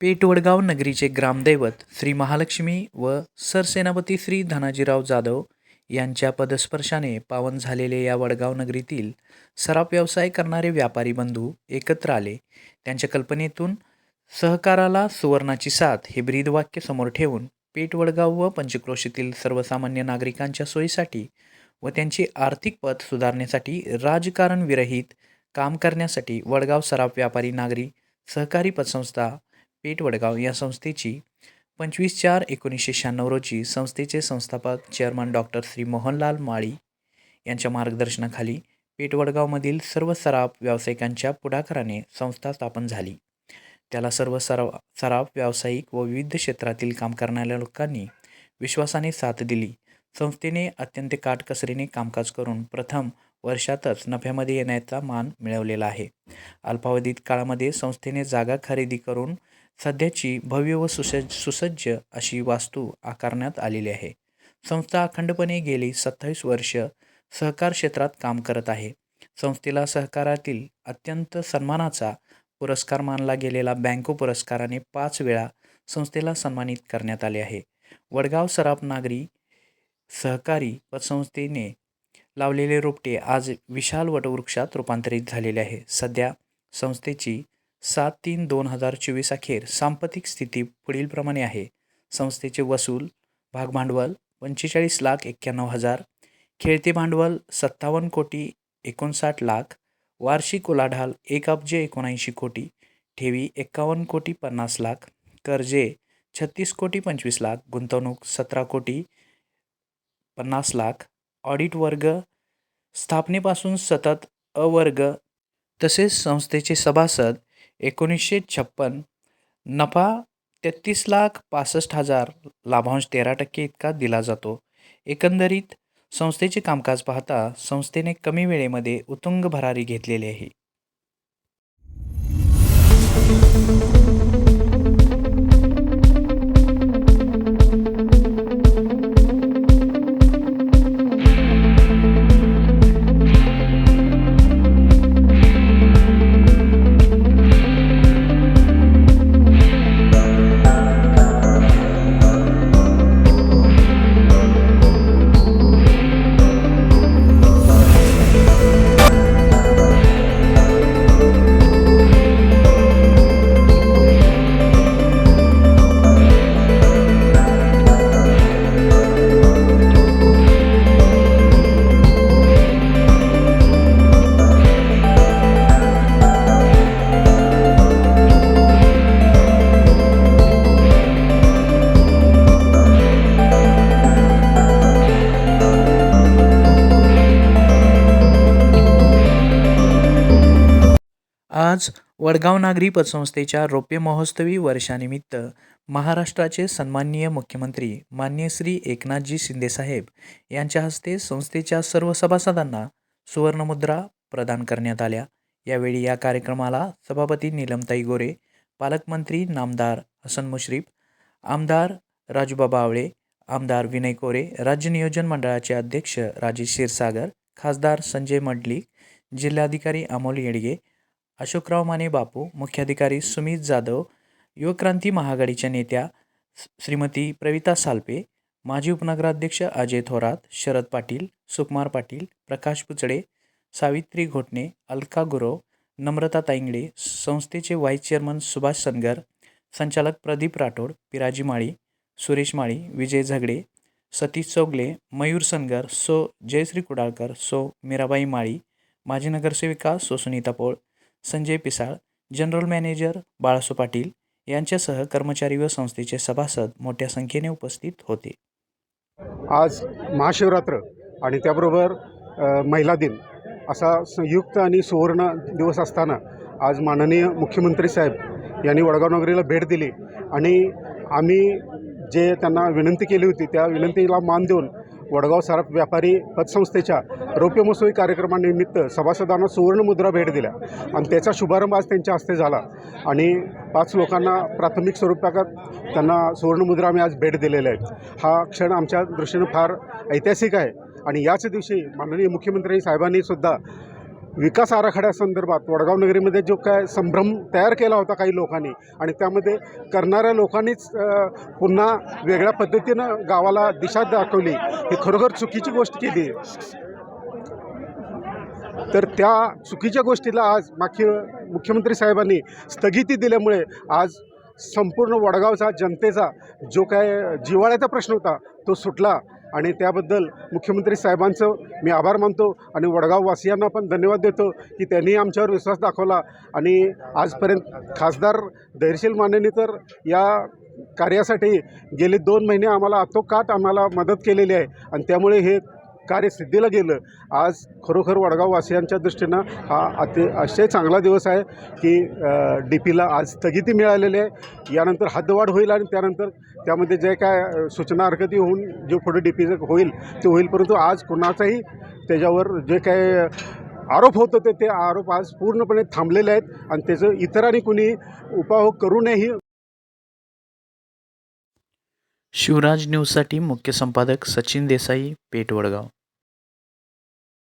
पेटवडगाव नगरीचे ग्रामदैवत श्री महालक्ष्मी व सरसेनापती श्री धनाजीराव जाधव यांच्या पदस्पर्शाने पावन झालेले या वडगाव नगरीतील सराफ व्यवसाय करणारे व्यापारी बंधू एकत्र आले. त्यांच्या कल्पनेतून सहकाराला सुवर्णाची साथ हे ब्रीदवाक्य समोर ठेवून पेठ वडगाव व पंचक्रोशीतील सर्वसामान्य नागरिकांच्या सोयीसाठी व त्यांची आर्थिक पत सुधारण्यासाठी राजकारण विरहित काम करण्यासाठी वडगाव सराफ व्यापारी नागरी सहकारी पतसंस्था पेठ वडगाव या संस्थेची पंचवीस चार एकोणीसशे शहाण्णव रोजी संस्थेचे संस्थापक चेअरमन डॉक्टर श्री मोहनलाल माळी यांच्या मार्गदर्शनाखाली पेठवडगावमधील सर्व सराफ व्यावसायिकांच्या पुढाकाराने संस्था स्थापन झाली. त्याला सर्व सराव सराफ व्यावसायिक व विविध क्षेत्रातील काम करणाऱ्या लोकांनी विश्वासाने साथ दिली. संस्थेने अत्यंत काटकसरीने कामकाज करून प्रथम वर्षातच नफ्यामध्ये येण्याचा मान मिळवलेला आहे. अल्पावधीत काळामध्ये संस्थेने जागा खरेदी करून सध्याची भव्य व सुसज्ज सुसज्ज अशी वास्तू आकारण्यात आलेली आहे. संस्था अखंडपणे गेली सत्तावीस वर्ष सहकार क्षेत्रात काम करत आहे. संस्थेला सहकारातील अत्यंत सन्मानाचा पुरस्कार मानला गेलेला बँको पुरस्काराने पाच वेळा संस्थेला सन्मानित करण्यात आले आहे. वडगाव सराफ नागरी सहकारी पतसंस्थेने लावलेले रोपटे आज विशाल वटवृक्षात रूपांतरित झालेले आहे. सध्या संस्थेची सात तीन दोन हजार चोवीस अखेर सांपतिक स्थिती पुढीलप्रमाणे आहे. संस्थेचे वसूल भागभांडवल पंचेचाळीस लाख एक्क्याण्णव हजार खेळते भांडवल सत्तावन्न कोटी एकोणसाठ लाख वार्षिक उलाढाल एक अब्ज एकोणऐंशी कोटी ठेवी एक्कावन्न कोटी पन्नास लाख कर्जे छत्तीस कोटी पंचवीस लाख गुंतवणूक सतरा कोटी पन्नास लाख ऑडिट वर्ग स्थापनेपासून सतत अवर्ग तसेच संस्थेचे सभासद एकोणीसशे छप्पन नफा तेहतीस लाख पासष्ट हजार लाभांश तेरा टक्के इतका दिला जातो. एकंदरीत संस्थेचे कामकाज पाहता संस्थेने कमी वेळेमध्ये उत्तुंग भरारी घेतलेली आहे. आज वडगाव नागरी पतसंस्थेच्या रौप्य महोत्सवी वर्षानिमित्त महाराष्ट्राचे सन्माननीय मुख्यमंत्री मान्य श्री एकनाथजी शिंदेसाहेब यांच्या हस्ते संस्थेच्या सर्व सभासदांना सुवर्णमुद्रा प्रदान करण्यात आल्या. यावेळी या कार्यक्रमाला सभापती नीलमताई गोरे पालकमंत्री नामदार हसन मुश्रीफ आमदार राजूबाबा आवळे आमदार विनय कोरे राज्य नियोजन मंडळाचे अध्यक्ष राजेश क्षीरसागर खासदार संजय मंडलिक जिल्हाधिकारी अमोल येडगे अशोकराव माने बापू मुख्याधिकारी सुमित जाधव युवक्रांती महाआघाडीच्या नेत्या श्रीमती प्रविता सालपे माजी उपनगराध्यक्ष अजय थोरात शरद पाटील सुकुमार पाटील प्रकाश पुचडे सावित्री घोटणे अलका गुरव नम्रता ताईंगडे संस्थेचे व्हाईस चेअरमन सुभाष सनगर संचालक प्रदीप राठोड पिराजी माळी सुरेश माळी विजय झगडे सतीश चौगले मयूर सनगर सो जयश्री कुडाळकर सो मीराबाई माळी माजी नगरसेविका सो सुनीता पोळ संजय पिसाळ जनरल मॅनेजर बाळासो पाटील यांच्यासह कर्मचारी व संस्थेचे सभासद मोठ्या संख्येने उपस्थित होते. आज महाशिवरात्र आणि त्याबरोबर महिला दिन असा संयुक्त आणि सुवर्ण दिवस असताना आज माननीय मुख्यमंत्री साहेब यांनी वडगाव नगरीला भेट दिली आणि आम्ही जे त्यांना विनंती केली होती त्या विनंतीला मान देऊन वडगाव सराफ व्यापारी पतसंस्थेच्या रौप्य महोत्सवी कार्यक्रमानिमित्त सभासदांना सुवर्णमुद्रा भेट दिल्या. आणि त्याचा शुभारंभ आज त्यांच्या हस्ते झाला. आणि पाच लोकांना प्राथमिक स्वरूपात त्यांना सुवर्णमुद्रा आम्ही आज भेट दिलेल्या आहेत. हा क्षण आमच्या दृष्टीनं फार ऐतिहासिक आहे. आणि याच दिवशी माननीय मुख्यमंत्री साहेबांनी सुद्धा विकास आराखड्यासंदर्भात वडगाव नगरीमध्ये जो काय संभ्रम तयार केला होता काही लोकांनी आणि त्यामध्ये करणाऱ्या लोकांनीच पुन्हा वेगळ्या पद्धतीनं गावाला दिशा दाखवली ही खरोखर चुकीची गोष्ट केली. तर त्या चुकीच्या गोष्टीला आज माखी मुख्यमंत्री साहेबांनी स्थगिती दिल्यामुळे आज संपूर्ण वडगावचा जनतेचा जो काय जिवाळ्याचा प्रश्न होता तो सुटला. आणि त्याबद्दल मुख्यमंत्री साहेबांचं मी आभार मानतो आणि वडगाववासियांना पण धन्यवाद देतो की त्यांनी आमच्यावर विश्वास दाखवला. आणि आजपर्यंत खासदार धैर्यशील मानेने तर या कार्यासाठी गेले दोन महिने आम्हाला आतोकाट आम्हाला मदत केलेली आहे. आणि त्यामुळे हे कार्य सिद्धीला गेलं. आज खरोखर वडगाववासियांच्या दृष्टीनं हा अति अतिशय चांगला दिवस आहे की डी पीला आज स्थगिती मिळालेली आहे. यानंतर हद्दवाढ होईल आणि त्यानंतर त्यामध्ये जे काय सूचना हरकती होऊन जे पुढे डी पीचं होईल ते होईल. परंतु आज कुणाचाही त्याच्यावर जे काय आरोप होत होते ते आरोप आज पूर्णपणे थांबलेले आहेत आणि त्याचं इतरांनी कुणी उपाय करू नयेही शिवराज न्यूजसाठी मुख्य संपादक सचिन देसाई पेठ वडगाव.